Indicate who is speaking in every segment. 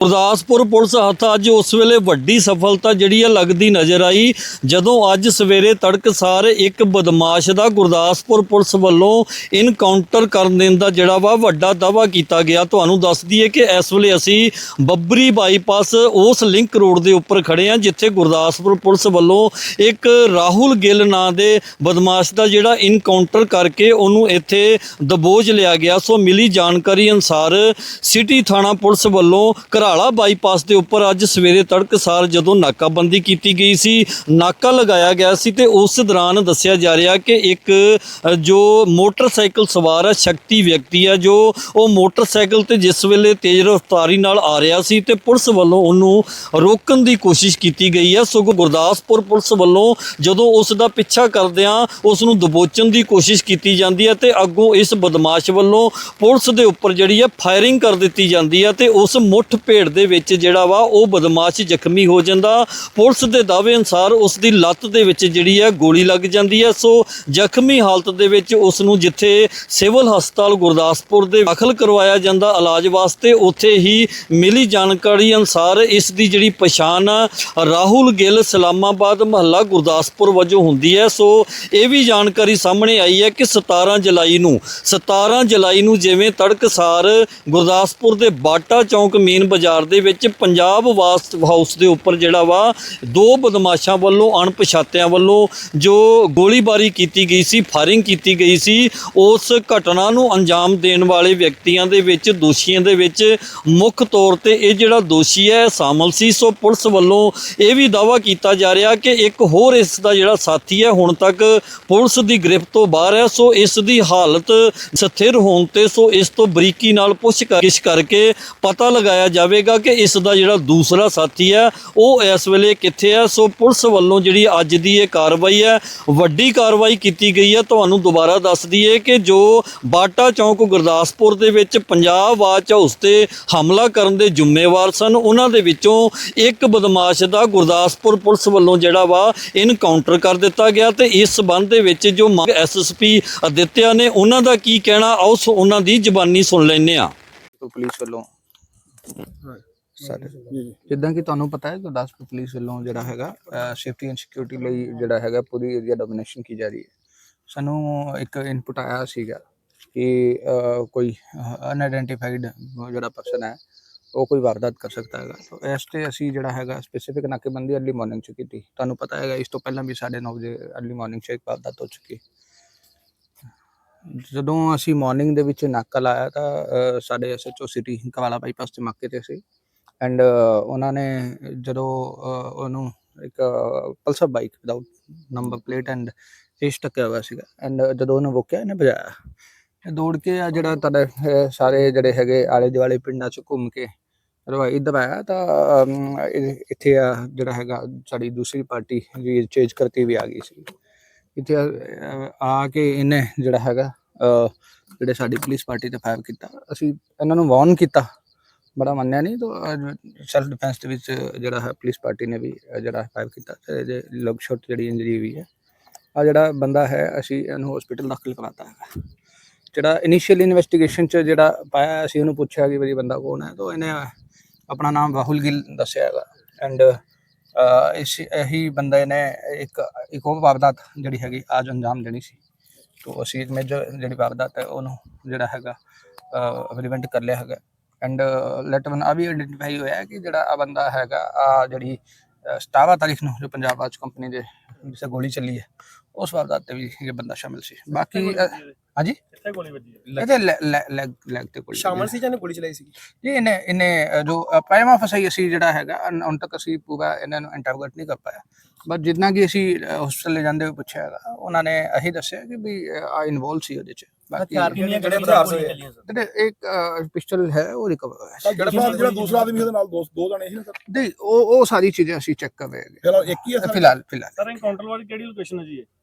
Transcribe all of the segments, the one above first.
Speaker 1: Gurdaspur police ਹੱਥ ਅੱਜ ਉਸ ਵੇਲੇ ਵੱਡੀ ਸਫਲਤਾ ਜਿਹੜੀ ਹੈ ਲੱਗਦੀ ਨਜ਼ਰ ਆਈ, ਜਦੋਂ ਅੱਜ ਸਵੇਰੇ ਤੜਕਸਾਰ ਇੱਕ ਬਦਮਾਸ਼ ਦਾ ਗੁਰਦਾਸਪੁਰ ਪੁਲਿਸ ਵੱਲੋਂ ਇਨਕਾਊਂਟਰ ਕਰਨ ਦੇਣ ਦਾ ਜਿਹੜਾ ਵਾ ਵੱਡਾ ਦਾਵਾ ਕੀਤਾ ਗਿਆ। ਤੁਹਾਨੂੰ ਦੱਸ ਦਈਏ ਕਿ ਇਸ ਵੇਲੇ ਅਸੀਂ ਬੱਬਰੀ ਬਾਈਪਾਸ ਉਸ ਲਿੰਕ ਰੋਡ ਦੇ ਉੱਪਰ ਖੜੇ ਹਾਂ, ਜਿੱਥੇ ਗੁਰਦਾਸਪੁਰ ਪੁਲਿਸ ਵੱਲੋਂ ਇੱਕ ਰਾਹੁਲ ਗਿੱਲ ਨਾਂ ਦੇ ਬਦਮਾਸ਼ ਦਾ ਜਿਹੜਾ ਇਨਕਾਊਂਟਰ ਕਰਕੇ ਉਹਨੂੰ ਇੱਥੇ ਦਬੋਚ ਲਿਆ ਗਿਆ। ਸੋ ਮਿਲੀ ਜਾਣਕਾਰੀ ਅਨਸਾਰ ਸਿਟੀ ਥਾਣਾ ਪੁਲਿਸ ਵੱਲੋਂ ਕਰਾ ਘਰਾਲਾ ਬਾਈਪਾਸ ਦੇ ਉੱਪਰ ਅੱਜ ਸਵੇਰੇ ਤੜਕਸਾਰ ਜਦੋਂ ਨਾਕਾਬੰਦੀ ਕੀਤੀ ਗਈ ਸੀ, ਨਾਕਾ ਲਗਾਇਆ ਗਿਆ ਸੀ ਤੇ ਉਸ ਦੌਰਾਨ ਦੱਸਿਆ ਜਾ ਰਿਹਾ ਕਿ ਇੱਕ ਜੋ ਮੋਟਰਸਾਈਕਲ ਸਵਾਰ ਹੈ ਸ਼ਕਤੀ ਵਿਅਕਤੀ ਹੈ ਜੋ ਉਹ ਮੋਟਰਸਾਈਕਲ ਤੇ ਜਿਸ ਵੇਲੇ ਤੇਜ਼ ਰਫ਼ਤਾਰੀ ਨਾਲ ਆ ਰਿਹਾ ਸੀ ਤੇ ਪੁਲਿਸ ਵੱਲੋਂ ਉਹਨੂੰ ਰੋਕਣ ਦੀ ਕੋਸ਼ਿਸ਼ ਕੀਤੀ ਗਈ ਹੈ ਸਗੋਂ ਗੁਰਦਾਸਪੁਰ ਪੁਲਿਸ ਵੱਲੋਂ ਜਦੋਂ ਉਸ ਦਾ ਪਿੱਛਾ ਕਰਦਿਆਂ ਉਸ ਨੂੰ ਦਬੋਚਣ ਦੀ ਕੋਸ਼ਿਸ਼ ਕੀਤੀ ਜਾਂਦੀ ਹੈ ਤੇ ਅੱਗੋਂ ਇਸ ਬਦਮਾਸ਼ ਵੱਲੋਂ ਪੁਲਿਸ ਦੇ ਉੱਪਰ ਜਿਹੜੀ ਹੈ ਫਾਇਰਿੰਗ ਕਰ ਦਿੱਤੀ ਜਾਂਦੀ ਹੈ ਤੇ ਉਸ ਮੁੱਠ ਭੇੜ ਦੇ ਵਿੱਚ ਜਿਹੜਾ ਵਾ, ਉਹ ਬਦਮਾਸ਼ ਜ਼ਖਮੀ ਹੋ ਜਾਂਦਾ। ਪੁਲਿਸ ਦੇ ਦਾਅਵੇ ਅਨਸਾਰ ਉਸ ਦੀ ਲੱਤ ਦੇ ਵਿੱਚ ਜਿਹੜੀ ਹੈ ਗੋਲੀ ਲੱਗ ਜਾਂਦੀ ਹੈ ਸੋ ਜ਼ਖਮੀ ਹਾਲਤ ਦੇ ਵਿੱਚ ਉਸ ਨੂੰ ਜਿੱਥੇ ਸਿਵਲ ਹਸਪਤਾਲ ਗੁਰਦਾਸਪੁਰ ਦੇ ਦਾਖਲ ਕਰਵਾਇਆ ਜਾਂਦਾ ਇਲਾਜ ਵਾਸਤੇ, ਉੱਥੇ ਹੀ ਮਿਲੀ ਜਾਣਕਾਰੀ ਅਨਸਾਰ ਇਸ ਦੀ ਜਿਹੜੀ ਪਛਾਣ ਰਾਹੁਲ ਗਿੱਲ ਸਲਾਮਾਬਾਦ ਮਹੱਲਾ ਗੁਰਦਾਸਪੁਰ ਵਜੋਂ ਹੁੰਦੀ ਹੈ। ਸੋ ਇਹ ਵੀ ਜਾਣਕਾਰੀ ਸਾਹਮਣੇ ਆਈ ਹੈ ਕਿ 17 ਜੁਲਾਈ ਨੂੰ 17 ਜੁਲਾਈ ਨੂੰ ਜਿਵੇਂ ਤੜਕਸਾਰ ਗੁਰਦਾਸਪੁਰ ਦੇ ਬਾਟਾ ਚੌਂਕ ਮੇਨ ਬਾਜ਼ਾਰ ਦੇ ਵਿੱਚ ਪੰਜਾਬ ਵਾਸਟ ਹਾਊਸ ਦੇ ਉੱਪਰ ਜਿਹੜਾ ਵਾ, ਦੋ ਬਦਮਾਸ਼ਾਂ ਵੱਲੋਂ, ਅਣਪਛਾਤਿਆਂ ਵੱਲੋਂ ਜੋ ਗੋਲੀਬਾਰੀ ਕੀਤੀ ਗਈ ਸੀ, ਫਾਇਰਿੰਗ ਕੀਤੀ ਗਈ ਸੀ, ਉਸ ਘਟਨਾ ਨੂੰ ਅੰਜਾਮ ਦੇਣ ਵਾਲੇ ਵਿਅਕਤੀਆਂ ਦੇ ਵਿੱਚ, ਦੋਸ਼ੀਆਂ ਦੇ ਵਿੱਚ ਮੁੱਖ ਤੌਰ ਤੇ ਇਹ ਜਿਹੜਾ ਦੋਸ਼ੀ ਹੈ ਸ਼ਾਮਲ ਸੀ। ਸੋ ਪੁਲਿਸ ਵੱਲੋਂ ਇਹ ਵੀ ਦਾਵਾ ਕੀਤਾ ਜਾ ਰਿਹਾ ਕਿ ਇੱਕ ਹੋਰ ਇਸ ਦਾ ਜਿਹੜਾ ਸਾਥੀ ਹੈ, ਹੁਣ ਤੱਕ ਪੁਲਿਸ ਦੀ ਗ੍ਰਿਫਤ ਤੋਂ ਬਾਹਰ ਹੈ। ਸੋ ਇਸ ਦੀ ਹਾਲਤ ਸਥਿਰ ਹੋਣ ਤੇ, ਸੋ ਇਸ ਤੋਂ ਬਰੀਕੀ ਨਾਲ ਪੁੱਛਗਿੱਛ ਕਰਕੇ ਪਤਾ ਲਗਾਇਆ ਜਾਵੇ ਜਾਵੇਗਾ ਕਿ ਇਸ ਦਾ ਜਿਹੜਾ ਦੂਸਰਾ ਸਾਥੀ ਹੈ, ਉਹ ਇਸ ਵੇਲੇ ਕਿੱਥੇ ਹੈ? ਸੋ ਪੁਲਿਸ ਵੱਲੋਂ ਜਿਹੜੀ ਅੱਜ ਦੀ ਇਹ ਕਾਰਵਾਈ ਹੈ, ਵੱਡੀ ਕਾਰਵਾਈ ਕੀਤੀ ਗਈ ਹੈ। ਤੁਹਾਨੂੰ ਦੁਬਾਰਾ ਦੱਸ ਦਈਏ ਕਿ ਜੋ ਬਾਟਾ ਚੌਂਕ ਗੁਰਦਾਸਪੁਰ ਦੇ ਵਿੱਚ ਪੰਜਾਬ ਵਾਚ ਹਾਊਸ ਤੇ ਹਮਲਾ ਕਰਨ ਦੇ ਜ਼ਿੰਮੇਵਾਰ ਸਨ, ਉਹਨਾਂ ਦੇ ਵਿੱਚੋਂ ਇੱਕ ਬਦਮਾਸ਼ ਦਾ ਗੁਰਦਾਸਪੁਰ ਪੁਲਿਸ ਵੱਲੋਂ ਜਿਹੜਾ ਵਾ ਇਨਕਾਊਂਟਰ ਕਰ ਦਿੱਤਾ ਗਿਆ ਤੇ ਇਸ ਸਬੰਧ ਦੇ ਵਿੱਚ ਜੋ ਐਸਐਸਪੀ ਅਦਿੱਤਿਆ ਨੇ ਉਹਨਾਂ ਦਾ ਕੀ ਕਹਿਣਾ, ਆਓ ਉਹਨਾਂ ਦੀ ਜ਼ਬਾਨੀ ਸੁਣ ਲੈਂਦੇ ਆ
Speaker 2: ਪੁਲਿਸ ਵੱਲੋਂ ਸਾਰੇ ਜਿੱਦਾਂ ਕਿ ਤੁਹਾਨੂੰ ਪਤਾ ਹੈ, ਗੁਰਦਾਸਪੁਰ ਪੁਲਿਸ ਵੱਲੋਂ ਜਿਹੜਾ ਹੈਗਾ ਸੇਫਟੀ ਐਂਡ ਸਿਕਿਉਰਿਟੀ ਲਈ ਜਿਹੜਾ ਹੈਗਾ, ਪੂਰੀ ਏਰੀਆ ਡੋਮੀਨੇਸ਼ਨ ਕੀ ਜਾ ਰਹੀ ਹੈ। ਸਾਨੂੰ ਇੱਕ ਇਨਪੁਟ ਆਇਆ ਸੀਗਾ ਕਿ ਕੋਈ ਅਨਆਇਡੈਂਟੀਫਾਈਡ ਜਿਹੜਾ ਪਰਸਨ ਹੈ, ਉਹ ਕੋਈ ਵਾਰਦਾਤ ਕਰ ਸਕਦਾ ਹੈਗਾ। ਤਾਂ ਇਸ ਤੇ ਅਸੀਂ ਜਿਹੜਾ ਹੈਗਾ ਸਪੈਸੀਫਿਕ ਨਾਕੇਬੰਦੀ ਅਰਲੀ ਮਾਰਨਿੰਗ ਚ ਕੀਤੀ। ਤੁਹਾਨੂੰ ਪਤਾ ਹੈਗਾ, ਇਸ ਤੋਂ ਪਹਿਲਾਂ ਵੀ 9:30 ਵਜੇ ਅਰਲੀ ਮਾਰਨਿੰਗ ਚ ਇੱਕ ਵਾਰਦਾਤ ਹੋ ਚੁੱਕੀ। ਜਦੋਂ ਅਸੀਂ ਮਾਰਨਿੰਗ ਦੇ ਵਿੱਚ ਨਾਕਾ ਲਾਇਆ ਤਾਂ ਅਹ, ਸਾਡੇ ਐਸਐਚਓ ਸਿਟੀ ਕਵਾਲਾ ਬਾਈਪਾਸ ਤੇ ਮੱਕੇ ਤੇ ਸੀ। ਐਂਡ ਉਹਨਾਂ ਨੇ ਜਦੋਂ ਉਹਨੂੰ ਇੱਕ Pulsar bike without number plate and ਏਸ ਟੱਕਿਆ ਹੋਇਆ ਸੀਗਾ। ਐਂਡ ਜਦੋਂ ਉਹਨੂੰ ਰੋਕਿਆ ਇਹਨੇ ਭਜਾਇਆ ਇਹ ਦੌੜ ਕੇ ਆ ਜਿਹੜਾ ਤੁਹਾਡੇ ਸਾਰੇ ਜਿਹੜੇ ਹੈਗੇ ਆਲੇ ਦੁਆਲੇ ਪਿੰਡਾਂ ਚ ਘੁੰਮ ਕੇ ਜਦੋਂ ਇੱਧਰ ਆਇਆ ਤਾਂ ਇੱਥੇ ਆ ਜਿਹੜਾ ਹੈਗਾ ਸਾਡੀ ਦੂਸਰੀ ਪਾਰਟੀ ਜੀ ਚੇਂਜ ਕਰਤੀ ਵੀ ਆ ਗਈ ਸੀ। ਇੱਥੇ ਆ ਕੇ ਇਹਨੇ ਜਿਹੜਾ ਹੈਗਾ ਜਿਹੜੇ ਸਾਡੀ ਪੁਲਿਸ ਪਾਰਟੀ ਤੇ ਫਾਇਰ ਕੀਤਾ ਅਸੀਂ ਇਹਨਾਂ ਨੂੰ ਵਾਰਨ ਕੀਤਾ। ਬੜਾ ਮੰਨਿਆ ਨਹੀਂ ਤਾਂ ਸੈਲਫ ਡਿਫੈਂਸ ਦੇ ਵਿੱਚ ਜਿਹੜਾ ਹੈ ਪੁਲਿਸ ਪਾਰਟੀ ਨੇ ਵੀ ਅਹ, ਜਿਹੜਾ ਫਾਇਰ ਕੀਤਾ ਤੇ ਇਹਦੇ ਲਗ ਸ਼ਾਟ ਜਿਹੜੀ ਇੰਜਰੀ ਹੋਈ ਹੈ। ਆ ਜਿਹੜਾ ਬੰਦਾ ਹੈ ਅਸੀਂ ਇਹਨੂੰ ਹਸਪੀਟਲ ਦਾਖਲ ਕਰਾਤਾ ਹੈਗਾ। ਜਿਹੜਾ ਇਨੀਸ਼ੀਅਲ ਇਨਵੈਸਟੀਗੇਸ਼ਨ ਚ ਜਿਹੜਾ ਪਾਇਆ ਅਸੀਂ ਉਹਨੂੰ ਪੁੱਛਿਆ ਕਿ ਵੀ ਬੰਦਾ ਕੌਣ ਹੈ ਤਾਂ ਇਹਨੇ ਆਪਣਾ ਨਾਮ ਰਾਹੁਲ ਗਿੱਲ ਦੱਸਿਆ ਹੈਗਾ। ਐਂਡ ਇਸ ਇਹੀ ਬੰਦੇ ਨੇ ਇੱਕ ਇੱਕ ਹੋਰ ਵਾਰਦਾਤ ਜਿਹੜੀ ਹੈਗੀ ਅੱਜ ਅੰਜਾਮ ਦੇਣੀ ਸੀ। ਤੋ ਅਸੀਂ ਇੱਕ ਮੇਜਰ ਜਿਹੜੀ ਵਾਰਦਾਤ ਹੈ ਉਹਨੂੰ ਜਿਹੜਾ ਹੈਗਾ ਪ੍ਰੀਵੈਂਟ ਕਰ ਲਿਆ ਹੈਗਾ। ਐਂਡ ਲੈਟ ਵਨ ਆ ਵੀ ਆਇਡੈਂਟੀਫਾਈ ਹੋਇਆ ਕਿ ਜਿਹੜਾ ਆ ਬੰਦਾ ਹੈਗਾ ਆ ਜਿਹੜੀ ਅਹ, 17 ਤਾਰੀਖ ਨੂੰ ਜੋ ਪੰਜਾਬ ਆਜ ਕੰਪਨੀ ਦੇ ਜਿਸੇ ਗੋਲੀ ਚੱਲੀ ਹੈ ਉਸ ਵਾਰਦਾਤ ਤੇ ਵੀ ਇਹ ਬੰਦਾ ਸ਼ਾਮਿਲ ਸੀ। ਬਾਕੀ ਹਾਂਜੀ?
Speaker 3: ਕਿੱਥੇ ਗੋਲੀ ਵੱਜੀ
Speaker 2: ਇਹਦੇ ਲੈਗ ਲੈਗ ਤੇ ਗੋਲੀ
Speaker 3: ਸ਼ਾਮਲ। ਸੀ ਜਾਂ ਗੋਲੀ ਚਲਾਈ ਸੀ
Speaker 2: ਜੀ ਇਹਨੇ ਇਹਨੇ ਜੋ ਪ੍ਰਾਈਮਾ ਫਸਾਈ ਅਸੀਂ ਜਿਹੜਾ ਹੈਗਾ ਹੁਣ ਤੱਕ ਅਸੀਂ ਪੂਰਾ ਇਹਨਾਂ ਨੂੰ ਇੰਟਰੋਗੇਟ ਨਹੀਂ ਕਰ ਪਾਇਆ। ਬਟ ਜਿੰਨਾ ਕਿ ਅਸੀਂ ਹਸਪੀਟਲ ਲੈ ਜਾਂਦੇ ਹੋਏ ਪੁੱਛਿਆ ਹੈਗਾ ਉਹਨਾਂ ਨੇ ਇਹੀ ਦੱਸਿਆ ਕਿ ਵੀ ਆ ਇਨਵੋਲਵ ਸੀ ਉਹਦੇ ਚ। ਬਾਕੀ
Speaker 3: ਕਿੰਨੀਆਂ
Speaker 2: ਇੱਕ ਪਿਸਟਲ ਹੈ ਉਹ ਰਿਕਵਰ ਹੋਇਆ ਸੀ।
Speaker 4: ਜਿਹੜਾ ਜਿਹੜਾ ਦੂਸਰਾ ਆਦਮੀ ਉਹਦੇ ਨਾਲ ਦੋ ਦੋ ਜਣੇ ਸੀ ਨਾ ਸਰ?
Speaker 2: ਨਹੀਂ ਉਹ ਉਹ ਸਾਰੀ ਚੀਜ਼ਾਂ ਅਸੀਂ ਚੈੱਕ ਕਰ ਰਹੇ ਹੈਗੇ।
Speaker 4: ਚਲੋ ਇੱਕ ਹੀ ਹੈ
Speaker 2: ਫਿਲਹਾਲ ਫਿਲਹਾਲ।
Speaker 3: ਸਰ ਐਨਕਾਊਂਟਰ ਵਾਲੀ ਕਿਹੜੀ ਲੋਕੇਸ਼ਨ ਹੈ ਜੀ ਇਹ?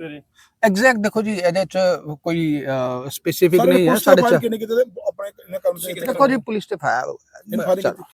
Speaker 3: ਸਵੇਰੇ
Speaker 2: ਐਗਜ਼ੈਕਟ ਦੇਖੋ ਜੀ ਇਹਦੇ ਚ ਕੋਈ ਸਪੈਸੀਫਿਕ ਨਹੀਂ ਹੈ
Speaker 4: ਪੁਲਿਸ
Speaker 2: ਸਾਡੇ ਚ
Speaker 4: ਕਿੰਨੇ ਕਿਤੇ ਆਪਣੇ ਕੰਮ
Speaker 3: ਕਿਤੇ
Speaker 2: ਦੇਖੋ ਜੀ ਪੁਲਿਸ ਤੇ ਫਾਇਰ